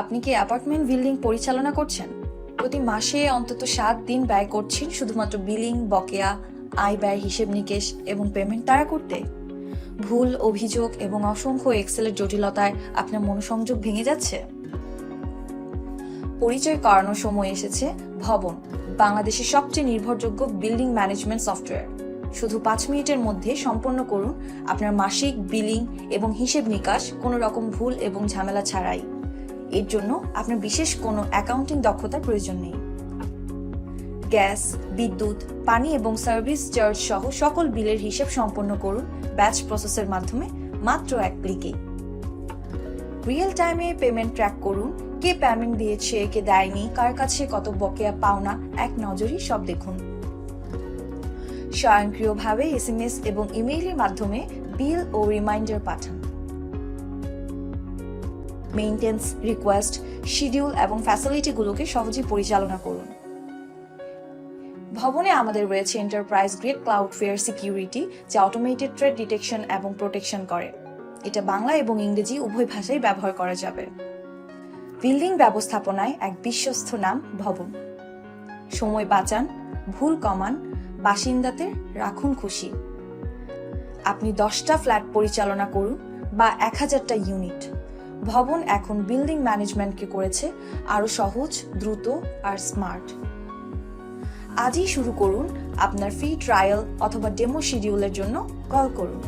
আপনি কি apartment building পরিচালনা করছেন? প্রতি মাসে অন্তত সাত দিন ব্যয় করছেন শুধুমাত্র বিলিং, বকেয়া, আয় ব্যয়, হিসেব নিকেশ এবং পেমেন্ট তারা করতে। ভুল, অভিযোগ এবং অসংখ্য এক্সেলের জটিলতায় আপনার মনোসংযোগ ভেঙে যাচ্ছে। পরিচয় করানোর সময় এসেছে ভবন, বাংলাদেশের সবচেয়ে নির্ভরযোগ্য বিল্ডিং ম্যানেজমেন্ট সফটওয়্যার। শুধু পাঁচ মিনিটের মধ্যে সম্পন্ন করুন আপনার মাসিক বিলিং এবং হিসেব নিকাশ, কোনো রকম ভুল এবং ঝামেলা ছাড়াই। এর জন্য আপনার বিশেষ কোনো অ্যাকাউন্টিং দক্ষতার প্রয়োজন নেই। গ্যাস, বিদ্যুৎ, পানি এবং সার্ভিস চার্জ সহ সকল বিলের হিসেব সম্পন্ন করুন ব্যাচ প্রসেসের মাধ্যমে মাত্র এক ক্লিকে রিয়েল টাইমে পেমেন্ট ট্র্যাক করুন, কে পেমেন্ট দিয়েছে, কে দেয়নি, কার কাছে কত বকেয়া পাওনা, এক নজরই সব দেখুন। স্বয়ংক্রিয়ভাবে এস এম এস এবং ইমেইলের মাধ্যমে বিল ও রিমাইন্ডার পাঠান। মেইনটেন্স রিকোয়েস্ট শিডিউল এবং ফ্যাসিলিটিগুলোকে সহজেই পরিচালনা করুন। ভবনে আমাদের রয়েছে enterprise grade cloud fair security যা অটোমেটেড ট্রেড ডিটেকশন এবং প্রোটেকশন করে। এটা বাংলা এবং ইংরেজি উভয় ভাষায় ব্যবহার করা যাবে। বিল্ডিং ব্যবস্থাপনায় এক বিশ্বস্ত নাম, ভবন। সময় বাঁচান, ভুল কমান বাসিন্দাদের রাখুন খুশি। আপনি দশটা ফ্ল্যাট পরিচালনা করুন বা এক হাজারটা ইউনিট। ভবন এখন বিল্ডিং ম্যানেজমেন্টকে করেছে আরও সহজ, দ্রুত আর স্মার্ট আজই শুরু করুন আপনার ফ্রি ট্রায়াল অথবা ডেমো শিডিউলের জন্য কল করুন।